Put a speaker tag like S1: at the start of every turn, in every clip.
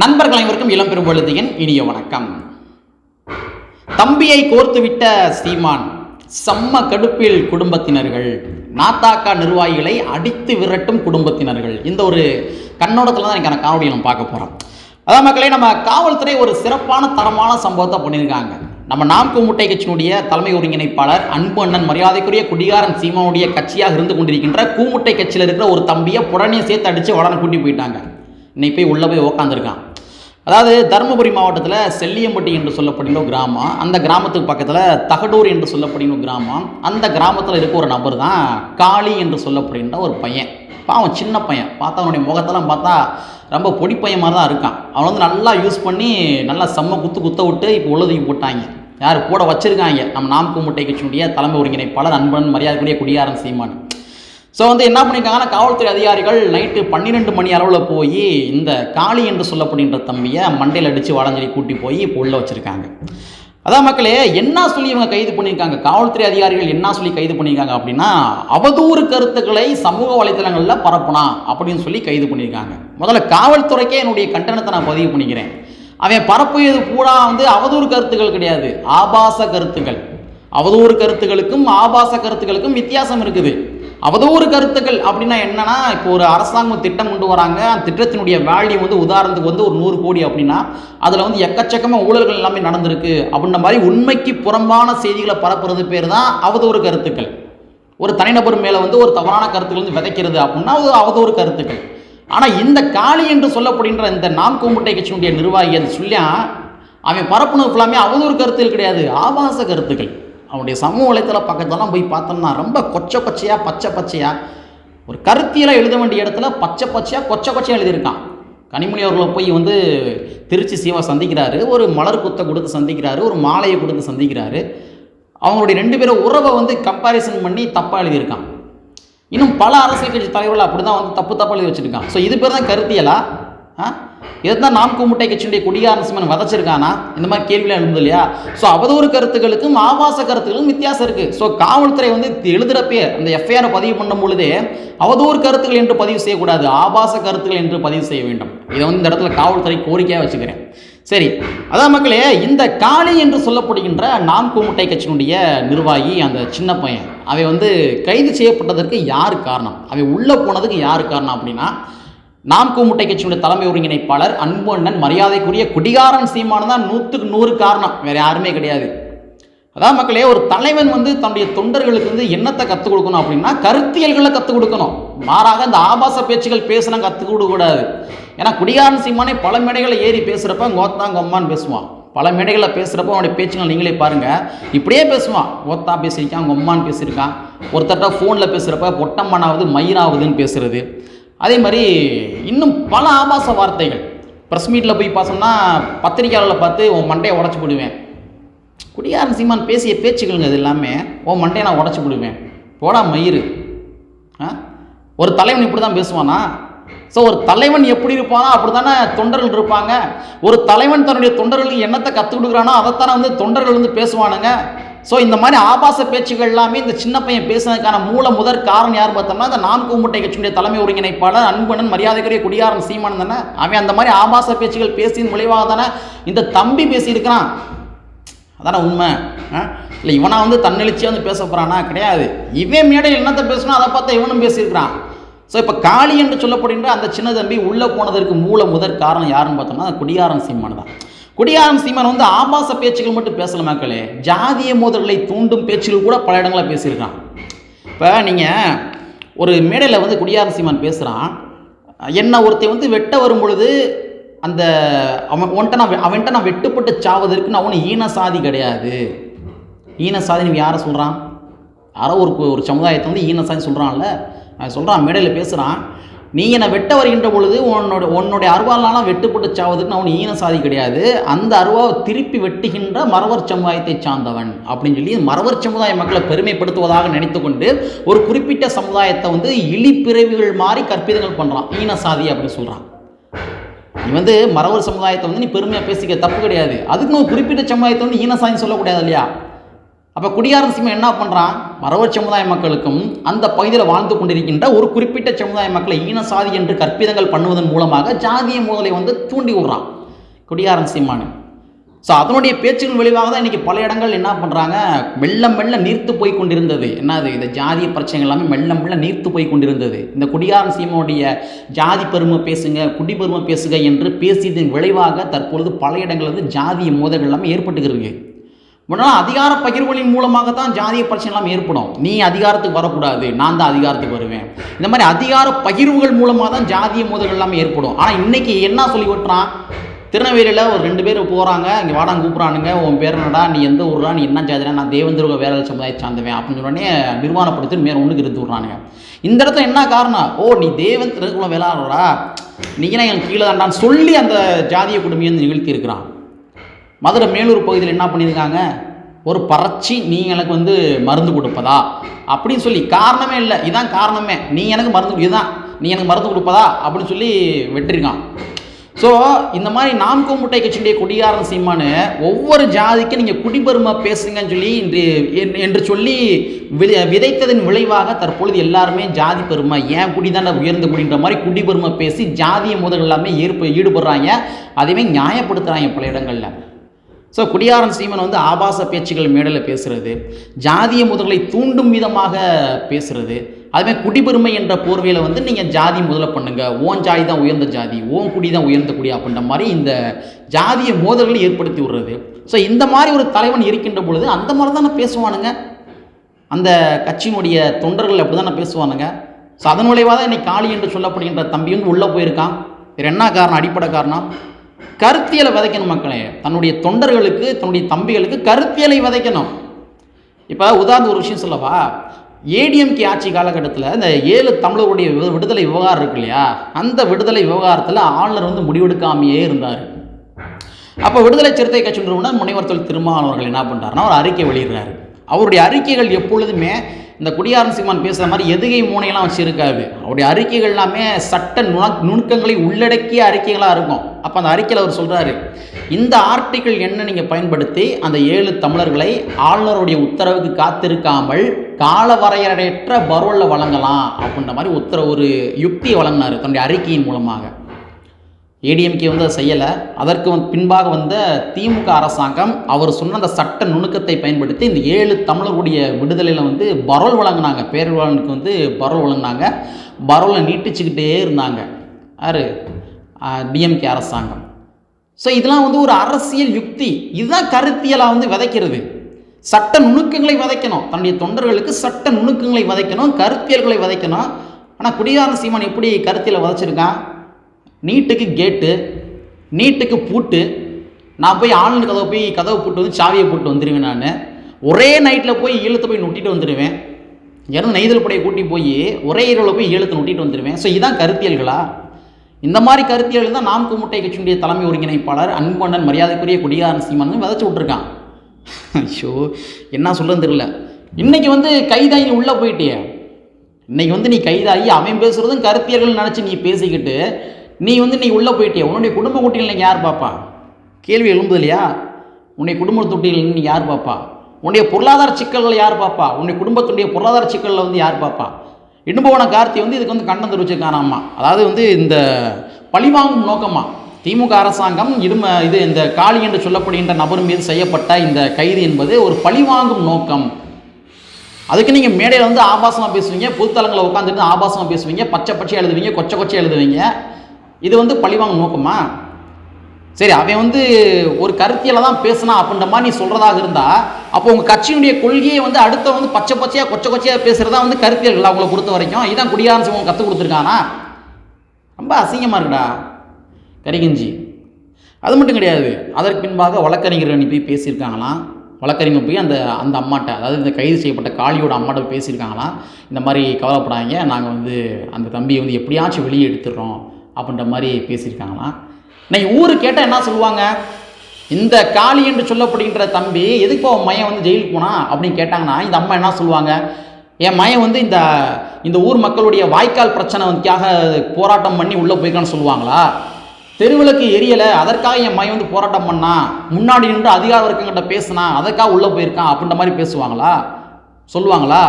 S1: நண்பர்கள் அனைவருக்கும் இளம் பெரும்பொழுதியின் இனிய வணக்கம். தம்பியை கோர்த்துவிட்ட சீமான் செம்ம கடுப்பில் குடும்பத்தினர்கள் நாத்தாக்கா நிர்வாகிகளை அடித்து விரட்டும் குடும்பத்தினர்கள். இந்த ஒரு கண்ணோடத்தில் தான் எனக்கு காணொலியை நம்ம பார்க்க போகிறோம் அதான் மக்களே நம்ம காவல்துறை ஒரு சிறப்பான தரமான சம்பவத்தை பண்ணியிருக்காங்க. நம்ம நாம் கூமுட்டை கட்சியினுடைய தலைமை ஒருங்கிணைப்பாளர் அன்பு அண்ணன் மரியாதைக்குரிய குடிகாரன் சீமானுடைய கட்சியாக இருந்து கொண்டிருக்கின்ற கூமுட்டை கட்சியில் இருக்கிற ஒரு தம்பியை புடனே சேர்த்து அடித்து உடனே கூட்டி போயிட்டாங்க. இன்னைக்கு போய் உள்ளே போய் உக்காந்துருக்கான். அதாவது தருமபுரி மாவட்டத்தில் செல்லியம்பட்டி என்று சொல்லப்படுகிற ஒரு கிராமம் அந்த கிராமத்துக்கு பக்கத்தில் தகடூர் என்று சொல்லப்படுகிற கிராமம் அந்த கிராமத்தில் இருக்க ஒரு நபர் தான் காளி என்று சொல்லப்படுகின்ற ஒரு பையன். பாவம் சின்ன பையன். பார்த்தா அவனுடைய முகத்தெல்லாம் பார்த்தா ரொம்ப பொடி பையன் மாதிரி தான் இருக்கான். அவன் வந்து நல்லா யூஸ் பண்ணி நல்லா செம்ம குத்து குத்த விட்டு இப்போ உள்ளதுக்கு போட்டாங்க. யார் கூட வச்சுருக்காங்க. நம்ம நாம் கூமுட்டை கட்சியினுடைய தலைமை ஒருங்கிணைப்பாளர் அன்பன் மரியாதைக்குரிய குடியாரன் சீமான். ஸோ வந்து என்ன பண்ணியிருக்காங்கன்னா காவல்துறை அதிகாரிகள் நைட்டு பன்னிரெண்டு மணி அளவில் போய் இந்த காளி என்று சொல்லப்படுகின்ற தம்பியை மண்டையில் அடித்து வளஞ்சலி கூட்டி போய் இப்போ உள்ளே வச்சுருக்காங்க. அதான் மக்களே என்ன சொல்லி இவங்க கைது பண்ணியிருக்காங்க காவல்துறை அதிகாரிகள் என்ன சொல்லி கைது பண்ணியிருக்காங்க அப்படின்னா அவதூறு கருத்துக்களை சமூக வலைத்தளங்களில் பரப்புனா அப்படின்னு சொல்லி கைது பண்ணியிருக்காங்க முதல்ல காவல்துறைக்கே என்னுடைய கண்டனத்தை நான் பதிவு பண்ணிக்கிறேன். அவன் பரப்பியது பூரா வந்து அவதூறு கருத்துக்கள் கிடையாது. ஆபாச கருத்துக்கள். அவதூறு கருத்துக்களுக்கும் ஆபாச கருத்துக்களுக்கும் வித்தியாசம் இருக்குது. அவதூறு கருத்துக்கள் அப்படின்னா என்னன்னா இப்போ ஒரு அரசாங்கம் திட்டம் கொண்டு வராங்க. அந்த திட்டத்தினுடைய வேல்யூ வந்து உதாரணத்துக்கு வந்து ஒரு நூறு கோடி அப்படின்னா அதில் வந்து எக்கச்சக்கமாக ஊழல்கள் எல்லாமே நடந்திருக்கு அப்படின்ற மாதிரி உண்மைக்கு புறம்பான செய்திகளை பரப்புறது பேர் தான் அவதூறு கருத்துக்கள். ஒரு தனிநபர் மேலே வந்து ஒரு தவறான கருத்துக்கள் வந்து விதைக்கிறது அப்படின்னா அது அவதூறு கருத்துக்கள். ஆனால் இந்த காளி என்று சொல்லப்படுகின்ற இந்த நாம் கூமுட்டை கட்சியினுடைய நிர்வாகி அது சொல்லியா அவன் பரப்புனது ஃபுல்லாமே அவதூறு கருத்துகள் கிடையாது. ஆபாச கருத்துக்கள். அவனுடைய சமூக வலைத்தள பக்கத்தெல்லாம் போய் பார்த்தோம்னா ரொம்ப கொச்சை கொச்சையாக பச்சை பச்சையாக ஒரு கருத்தியெல்லாம் எழுத வேண்டிய இடத்துல பச்சை பச்சையாக கொச்சை கொச்சையாக எழுதியிருக்கான். கனிமொழி அவர்களை போய் வந்து திருச்சி சீவா சந்திக்கிறாரு ஒரு மலர் குத்தை கொடுத்து சந்திக்கிறாரு ஒரு மாலையை கொடுத்து சந்திக்கிறாரு. அவங்களுடைய ரெண்டு பேரும் உறவை வந்து கம்பாரிசன் பண்ணி தப்பாக எழுதியிருக்கான். இன்னும் பல அரசியல் கட்சி தலைவர்கள் அப்படி தான் வந்து தப்பு தப்பாக எழுதி வச்சுருக்கான். ஸோ இது பேர் தான் கருத்தியலா? ஆ? இதுதான் நாம் கூமுட்டை கட்சியுடைய குடியார வதச்சிருக்கானா? இந்த மாதிரி கேள்விலாம் எழுந்தது இல்லையா ஸோ அவதூறு கருத்துக்களுக்கும் ஆபாச கருத்துக்களுக்கும் வித்தியாசம் இருக்குது ஸோ காவல்துறை வந்து எழுதுகிறப்பே அந்த எஃப்ஐஆரை பதிவு பண்ணும் பொழுதே அவதூறு கருத்துக்கள் என்று பதிவு செய்யக்கூடாது ஆபாச கருத்துக்கள் என்று பதிவு செய்ய வேண்டும். இதை வந்து இந்த இடத்துல காவல்துறை கோரிக்கையாக வச்சுக்கிறேன். சரி அதான் மக்களே இந்த காளி என்று சொல்லப்படுகின்ற நாம் கூமுட்டை கட்சியினுடைய நிர்வாகி அந்த சின்ன பையன் அவை வந்து கைது செய்யப்பட்டதற்கு யார் காரணம்? அவை உள்ளே போனதுக்கு யார் காரணம் அப்படின்னா நாம் கூமுட்டை கட்சியுடைய தலைமை ஒருங்கிணைப்பாளர் அன்பு அண்ணன் மரியாதைக்குரிய குடிகாரன் சீமானு தான் நூற்றுக்கு நூறு காரணம். வேறு யாருமே கிடையாது. அதான் மக்களே ஒரு தலைவன் வந்து தன்னுடைய தொண்டர்களுக்கு வந்து என்னத்தை கற்றுக் கொடுக்கணும் அப்படின்னா கருத்தியல்களை கற்றுக் கொடுக்கணும். மாறாக இந்த ஆபாச பேச்சுகள் பேசுனா கற்றுக் கொடுக்கக்கூடாது ஏன்னா குடிகாரன் சீமானே பல மேடைகளை ஏறி பேசுகிறப்ப கோத்தான் கொம்மான்னு பேசுவான். பல மேடைகளில் பேசுகிறப்ப அவனுடைய பேச்சுகள் நீங்களே பாருங்கள் இப்படியே பேசுவான். கோத்தா பேசியிருக்கான் கொம்மான்னு பேசியிருக்கான். ஒருத்தட்ட ஃபோனில் பேசுகிறப்ப பொட்டம்மனாவது மயிராகுதுன்னு பேசுறது. அதே மாதிரி இன்னும் பல ஆபாச வார்த்தைகள். ப்ரெஸ் மீட்டில் போய் பார்த்தோம்னா பத்திரிக்கையாளர்களை பார்த்து உன் மண்டையை உடச்சி போடுவேன். குடியாரன் சீமான் பேசிய பேச்சுக்கள்ங்க இது எல்லாமே உன் மண்டையை நான் உடச்சி போடுவேன். போடா மயிறு. ஆ? ஒரு தலைவன் இப்படி தான் பேசுவானா? ஸோ ஒரு தலைவன் எப்படி இருப்பானோ அப்படி தானே தொண்டர்கள் இருப்பாங்க. ஒரு தலைவன் தன்னுடைய தொண்டர்களுக்கு என்னத்தை கற்றுக் கொடுக்குறானோ அதைத்தானே வந்து தொண்டர்கள் வந்து பேசுவானுங்க. ஸோ இந்த மாதிரி ஆபாச பேச்சுகள் எல்லாமே இந்த சின்ன பையன் பேசுனதுக்கான மூல முதற் காரணம் யார் பார்த்தோம்னா இந்த நாம் கூமுட்டை கட்சியுடைய தலைமை ஒருங்கிணைப்பாளர் அன்பனன் மரியாதைக்குரிய குடியாரன் சீமான் தானே. அவன் அந்த மாதிரி ஆபாச பேச்சுகள் பேசியின் விளைவாக தானே இந்த தம்பி பேசியிருக்கிறான். அதானே உண்மை. ஆ? இல்லை இவனா வந்து தன்னெழுச்சியாக வந்து பேச போகிறானா கிடையாது. இவன் மேடையில் என்னத்தை பேசணும் அதை பார்த்தா இவனும் பேசியிருக்கிறான். ஸோ இப்போ காளி என்று சொல்லப்படுகின்ற அந்த சின்ன தம்பி உள்ளே போனதற்கு மூல முதற் காரணம் யாருன்னு பார்த்தோம்னா அந்த குடியாரன் சீமான் தான். குடியாரம் சீமான் வந்து ஆபாச பேச்சுகள் மட்டும் பேசல மக்களே. ஜாதிய மோதல்களை தூண்டும் பேச்சுகள் கூட பல இடங்களில் பேசியிருக்கான். இப்போ நீங்கள் ஒரு மேடையில் வந்து குடியாரம் சீமான் பேசுகிறான் என்ன ஒருத்தன் வந்து வெட்ட வரும் பொழுது அந்த அவன் ஒன்ட்ட நான் அவன்கிட்ட நான் வெட்டுப்பட்டு சாவதற்கு நான் ஒன்றும் ஈன சாதி கிடையாது. ஈன சாதின்னு யாரை சொல்கிறான் யாரோ ஒரு ஒரு சமுதாயத்தை வந்து ஈன சாதி சொல்கிறான்ல அவன் சொல்கிறான் மேடையில் பேசுகிறான் நீ என்னை வெட்ட வருகின்ற பொழுது உன்னோட உன்னுடைய அருவாலெலாம் வெட்டுப்பட்டு சாவதுக்கு நான் ஈன சாதி கிடையாது. அந்த அருவாவை திருப்பி வெட்டுகின்ற மறவர் சமுதாயத்தை சார்ந்தவன் அப்படின்னு சொல்லி மறவர் சமுதாய மக்களை பெருமைப்படுத்துவதாக நினைத்து கொண்டு ஒரு குறிப்பிட்ட சமுதாயத்தை வந்து இழிப்பிறவிகள் மாதிரி கற்பிதங்கள் பண்ணுறான் ஈன சாதி அப்படின்னு சொல்கிறான் நீ வந்து மறவர் சமுதாயத்தை வந்து நீ பெருமையாக பேசிக்க தப்பு கிடையாது. அதுக்கு ஒரு குறிப்பிட்ட சமுதாயத்தை வந்து ஈனசாதின்னு சொல்லக்கூடாது இல்லையா? அப்போ குடியாரன் சீமை என்ன பண்ணுறான் மரவர் சமுதாய மக்களுக்கும் அந்த பகுதியில் வாழ்ந்து கொண்டிருக்கின்ற ஒரு குறிப்பிட்ட சமுதாய மக்களை ஈன சாதி என்று கற்பிதங்கள் பண்ணுவதன் மூலமாக ஜாதிய மோதலை வந்து தூண்டி விடுறான் குடியாரன் சீமானு. ஸோ அதனுடைய பேச்சுகள் விளைவாக தான் இன்றைக்கி பல இடங்கள் என்ன பண்ணுறாங்க மெல்ல மெல்ல நீர்த்து போய் கொண்டிருந்தது. என்னது இந்த ஜாதிய பிரச்சனைகள் எல்லாமே மெல்ல மெல்ல நீர்த்து போய் கொண்டிருந்தது. இந்த குடியாரன் சீமனுடைய ஜாதி பெருமை பேசுங்க குடி பெருமை பேசுங்க என்று பேசியதன் விளைவாக தற்பொழுது பல இடங்கள் வந்து ஜாதிய மோதல்கள் எல்லாமே ஏற்பட்டுக்கிறது முன்னெல்லாம் அதிகார பகிர்வுகளின் மூலமாக தான் ஜாதிய பிரச்சனைலாம் ஏற்படும். நீ அதிகாரத்துக்கு வரக்கூடாது நான் தான் அதிகாரத்துக்கு வருவேன். இந்த மாதிரி அதிகார பகிர்வுகள் மூலமாக தான் ஜாதிய மோதல்கள் எல்லாமே ஏற்படும். ஆனால் இன்றைக்கி என்ன சொல்லி விட்டுறான் திருநெல்வேலியில் ஒரு ரெண்டு பேர் போகிறாங்க இங்கே வாடாங்க கூப்பிட்றானுங்க. உன் பேர் என்னடா? நீ எந்த ஊரா நீ என்ன ஜாதிடா? நான் தேவேந்திர வேற சமுதாயத்தை சார்ந்தவன் அப்படின்னு சொன்னோடனே நிர்வாணப்படுத்தி மேலே ஒன்றுக்கு இருந்து விட்றானுங்க. இந்த இடத்துல என்ன காரணம்? ஓ நீ தேவேந்திர வேளாடுறா வேளாளரா? நீங்க என் கீழே தாண்டான்னு சொல்லி அந்த ஜாதிய குடும்பியை வந்து நிகழ்த்தி இருக்கிறான் மதுரை மேலூர் பகுதியில் என்ன பண்ணியிருக்காங்க? ஒரு பறச்சி நீ எனக்கு வந்து மருந்து கொடுப்பதா? அப்படின்னு சொல்லி காரணமே இல்லை. இதான் காரணமே. நீ எனக்கு மருந்து இதுதான் நீ எனக்கு மருந்து கொடுப்பதா? அப்படின்னு சொல்லி வெட்டிருக்கான். ஸோ இந்த மாதிரி நாம் கூமுட்டை கட்சியுடைய குடியாரன் சீமானு ஒவ்வொரு ஜாதிக்கும் நீங்கள் குடிபெருமை பேசுங்கன்னு சொல்லி இன்று என்- என்று சொல்லி விதை விதைத்ததன் விளைவாக தற்பொழுது எல்லாருமே ஜாதி பெருமை ஏன் குடி தானே உயர்ந்த குடின்ற மாதிரி குடிபெருமை பேசி ஜாதிய முதல் எல்லாமே ஈடுபடுறாங்க. அதையுமே நியாயப்படுத்துகிறாங்க பல இடங்களில். ஸோ குடியாரன் சீமன் வந்து ஆபாச பேச்சுகள் மேடலில் பேசுகிறது ஜாதிய முதல்களை தூண்டும் விதமாக பேசுகிறது அதுமாதிரி குடிபெருமை என்ற போர்வையில் வந்து நீங்கள் ஜாதி முதல்ல பண்ணுங்கள் ஓன் ஜாதி தான் உயர்ந்த ஜாதி ஓன் குடி தான் உயர்ந்த குடி அப்படின்ற மாதிரி இந்த ஜாதிய மோதல்களை ஏற்படுத்தி விடுறது. ஸோ இந்த மாதிரி ஒரு தலைவன் இருக்கின்ற பொழுது அந்த மாதிரி தானே பேசுவானுங்க. அந்த கட்சியினுடைய தொண்டர்கள் அப்படி தானே பேசுவானுங்க. ஸோ அதன் விளைவாக தான் இன்னைக்கு காளி என்று சொல்லப்படுகின்ற தம்பி வந்து உள்ளே போயிருக்கான். வேறு என்ன காரணம்? அடிப்படை காரணம்? கருத்தியலை விதைக்கணும் மக்களே. தன்னுடைய தொண்டர்களுக்கு தன்னுடைய தம்பிகளுக்கு கருத்தியலை விதைக்கணும். இப்போ உதாரணம் ஒரு விஷயம் சொல்லவா? ஏடிஎம்கே ஆட்சி காலகட்டத்தில் இந்த ஏழு தமிழருடைய விடுதலை விவகாரம் இருக்கு இல்லையா? அந்த விடுதலை விவகாரத்தில் ஆளுநர் வந்து முடிவெடுக்காமையே இருந்தார். அப்போ விடுதலை சிறுத்தை கட்சி நிறுவனர் முனைவர் தொழில் திருமாவளவன் என்ன பண்ணுறாருன்னா ஒரு அறிக்கை வெளியிடுறாரு. அவருடைய அறிக்கைகள் எப்பொழுதுமே இந்த குடியாரன் சீமான் பேசுகிற மாதிரி எதுகை மூனையெல்லாம் வச்சுருக்காது அவருடைய அறிக்கைகள் எல்லாமே சட்ட நுண நுணுக்கங்களை உள்ளடக்கிய அறிக்கைகளாக இருக்கும். அப்போ அந்த அறிக்கையில் அவர் சொல்கிறாரு இந்த ஆர்டிக்கிள் என்ன நீங்கள் பயன்படுத்தி அந்த ஏழு தமிழர்களை ஆளுநருடைய உத்தரவுக்கு காத்திருக்காமல் காலவரையறையற்ற பரோலில் வழங்கலாம் அப்படின்ற மாதிரி உத்தரவு ஒரு யுக்தியை வழங்கினார் தன்னுடைய அறிக்கையின் மூலமாக. ஏடிஎம்கே வந்து அதை செய்யலை. அதற்கு பின்பாக வந்த திமுக அரசாங்கம் அவர் சொன்ன அந்த சட்ட நுணுக்கத்தை பயன்படுத்தி இந்த ஏழு தமிழர்களுடைய விடுதலையில் வந்து பரோல் வழங்கினாங்க. பேரறிவாளனுக்கு வந்து பரோல் வழங்கினாங்க. பரோலை நீட்டிச்சுக்கிட்டே இருந்தாங்க. யார்? டிஎம்கே அரசாங்கம். ஸோ இதெல்லாம் வந்து ஒரு அரசியல் யுக்தி. இதுதான் கருத்தியலாக வந்து விதைக்கிறது. சட்ட நுணுக்கங்களை விதைக்கணும். தன்னுடைய தொண்டர்களுக்கு சட்ட நுணுக்கங்களை விதைக்கணும் கருத்தியல்களை விதைக்கணும். ஆனால் குடியாரன் சீமான் எப்படி கருத்தியில் விதைச்சிருக்கான்? நீட்டுக்கு கேட்டு நீட்டுக்கு பூட்டு நான் போய் ஆன்லைன் கதவை போய் கதவை போட்டு வந்து சாவியை போட்டு வந்துடுவேன் நான். ஒரே நைட்டில் போய் ஈழத்தை போய் நொட்டிட்டு வந்துடுவேன் இருந்து நெய்தல் படையை கூட்டி போய் ஒரே இரவில் போய் ஈழத்தை நொட்டிட்டு வந்துடுவேன் ஸோ இதுதான் கருத்தியல்களா? இந்த மாதிரி கருத்தியல் தான் நாம் குமுட்டை கட்சியினுடைய தலைமை ஒருங்கிணைப்பாளர் அன்பண்ணன் மரியாதைக்குரிய குடியாரன் சீமான் விதைச்சி விதைச்சு விட்ருக்கான் ஐயோ என்ன சொல்லுன்னு தெரியல. இன்னைக்கு வந்து கைதாகி நீ உள்ளே போயிட்டியே. இன்னைக்கு வந்து நீ கைதாகி அவன் பேசுகிறதும் கருத்தியர்கள் நினச்சி நீ பேசிக்கிட்டு நீ வந்து நீ உள்ளே போயிட்டிய? உன்னுடைய குடும்ப குட்டிகள் நீங்கள் யார் பாப்பா கேள்வி எழும்புது இல்லையா உன்னுடைய குடும்ப தொட்டிகள் நீ யார் பாப்பா உன்னுடைய பொருளாதார சிக்கல்களை யார் பாப்பா உன்னுடைய குடும்பத்துடைய பொருளாதார சிக்கலில் வந்து யார் பாப்பா இடும்பவன கார்த்தி வந்து இதுக்கு வந்து கண்டனம் தெரிவிச்சிருக்கானாம்மா அதாவது வந்து இந்த பழிவாங்கும் நோக்கமா திமுக அரசாங்கம் இடும இது இந்த காளி என்று சொல்லப்படுகின்ற நபர் மீது செய்யப்பட்ட இந்த கைது என்பது ஒரு பழிவாங்கும் நோக்கம். அதுக்கு நீங்கள் மேடையில் வந்து ஆபாசமாக பேசுவீங்க பொதுத்தலங்களில் உட்காந்துட்டு ஆபாசமாக பேசுவீங்க பச்சை பச்சை எழுதுவீங்க கொச்சை கொச்சை எழுதுவீங்க. இது வந்து பழிவாங்க நோக்கமா? சரி அவன் வந்து ஒரு கருத்தியில் தான் பேசினா அப்படின்ற மாதிரி நீ சொல்கிறதாக இருந்தால் அப்போ உங்கள் கட்சியினுடைய கொள்கையை வந்து அடுத்த வந்து பச்சை பச்சையாக கொச்சை கொச்சையாக பேசுகிறதா வந்து கருத்தியல்கள் அவங்கள பொறுத்த வரைக்கும். இதான் குடியாரன் சிவன் கற்றுக் கொடுத்துருக்கானா? ரொம்ப அசிங்கமாக இருக்குடா. கரிகஞ்சி அது மட்டும் கிடையாது. அதற்கு பின்பாக வழக்கறிஞர் அனுப்பி பேசியிருக்காங்களாம் வழக்கறிஞர் போய் அந்த அந்த அம்மாட்ட அதாவது இந்த கைது செய்யப்பட்ட காளியோட அம்மாட்ட பேசியிருக்காங்களாம் இந்த மாதிரி கவலைப்படாதீங்க. நாங்கள் வந்து அந்த தம்பியை வந்து எப்படியாச்சும் வெளியே எடுத்துடுறோம். அப்படின்ற மாதிரி பேசியிருக்காங்களாம் இன்னைக்கு ஊர் கேட்டால் என்ன சொல்லுவாங்க? இந்த காளி என்று சொல்லப்படுகின்ற தம்பி எதுக்கு அவன் மையன் வந்து ஜெயிலுக்கு போனா? அப்படின்னு கேட்டாங்கன்னா இந்த அம்மா என்ன சொல்லுவாங்க? என் மையன் வந்து இந்த இந்த ஊர் மக்களுடைய வாய்க்கால் பிரச்சனை வந்துக்காக போராட்டம் பண்ணி உள்ளே போய்க்கான்னு சொல்லுவாங்களா? தெருவிளக்கு எரியலை அதற்காக என் மையம் வந்து போராட்டம் பண்ணா? முன்னாடி நின்று அதிகார வர்க்கங்கிட்ட பேசினா அதற்காக உள்ளே போயிருக்கான் அப்படின்ற மாதிரி பேசுவாங்களா? சொல்லுவாங்களா?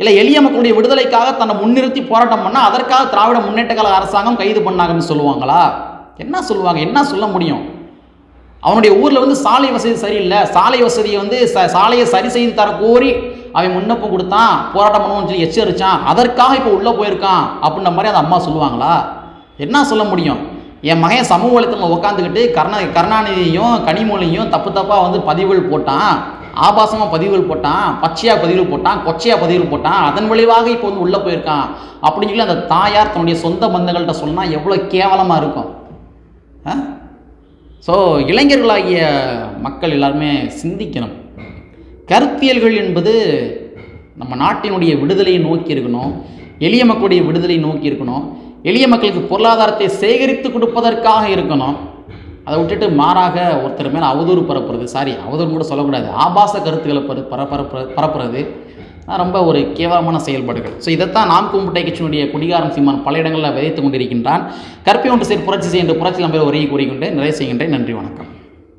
S1: இல்லை எளிய மக்களுடைய விடுதலைக்காக தன்னை முன்னிறுத்தி போராட்டம் பண்ணால் அதற்காக திராவிட முன்னேற்ற கழக அரசாங்கம் கைது பண்ணாங்கன்னு சொல்லுவாங்களா? என்ன சொல்லுவாங்க? என்ன சொல்ல முடியும்? அவனுடைய ஊரில் வந்து சாலை வசதி சரியில்லை. சாலை வசதியை வந்து ச சாலையை சரி செய்து தர கோரி அவன் முன்னப்பு கொடுத்தான் போராட்டம் பண்ணுவோம்னு சொல்லி எச்சரித்தான் அதற்காக இப்போ உள்ளே போயிருக்கான் அப்படின்ற மாதிரி அந்த அம்மா சொல்லுவாங்களா? என்ன சொல்ல முடியும்? என் மகன் சமூக வலைத்தளத்தில் உட்காந்துக்கிட்டு கருணா கருணாநிதியும் கனிமொழியும் தப்பு தப்பாக வந்து பதிவுகள் போட்டான். ஆபாசமாக பதிவுகள் போட்டான் பச்சையாக பதிவுகள் போட்டான் கொச்சையாக பதிவுகள் போட்டான் அதன் விளைவாக இப்போ வந்து உள்ளே போயிருக்கான். அப்படின்னு சொல்லி அந்த தாயார் தன்னுடைய சொந்த பந்தங்கள்கிட்ட சொன்னால் எவ்வளோ கேவலமாக இருக்கும். ஆ? ஸோ இளைஞர்களாகிய மக்கள் எல்லாருமே சிந்திக்கணும். கருத்தியல்கள் என்பது நம்ம நாட்டினுடைய விடுதலையை நோக்கி இருக்கணும். எளிய மக்களுடைய விடுதலை நோக்கி இருக்கணும். எளிய மக்களுக்கு பொருளாதாரத்தை சேகரித்து கொடுப்பதற்காக இருக்கணும். அதை விட்டுட்டு மாறாக ஒருத்தர் மேலே அவதூறு பரப்புறது சாரி அவதூறு கூட சொல்லக்கூடாது. ஆபாச கருத்துக்களை பர பரப்பர பரப்புறது ரொம்ப ஒரு கேவலமான செயல்பாடுகள். ஸோ இதைத்தான் நாம் கும்பிட்டை கட்சியினுடைய குடிகாரம் சீமான் பல இடங்களில் விதைத்து கொண்டிருக்கின்றான். கற்பை ஒன்று சேர் புரட்சி செய்கின்ற புரட்சி நம்பர் உரையை கூறிக்கொண்டு நிறைய செய்கின்றேன். நன்றி வணக்கம்.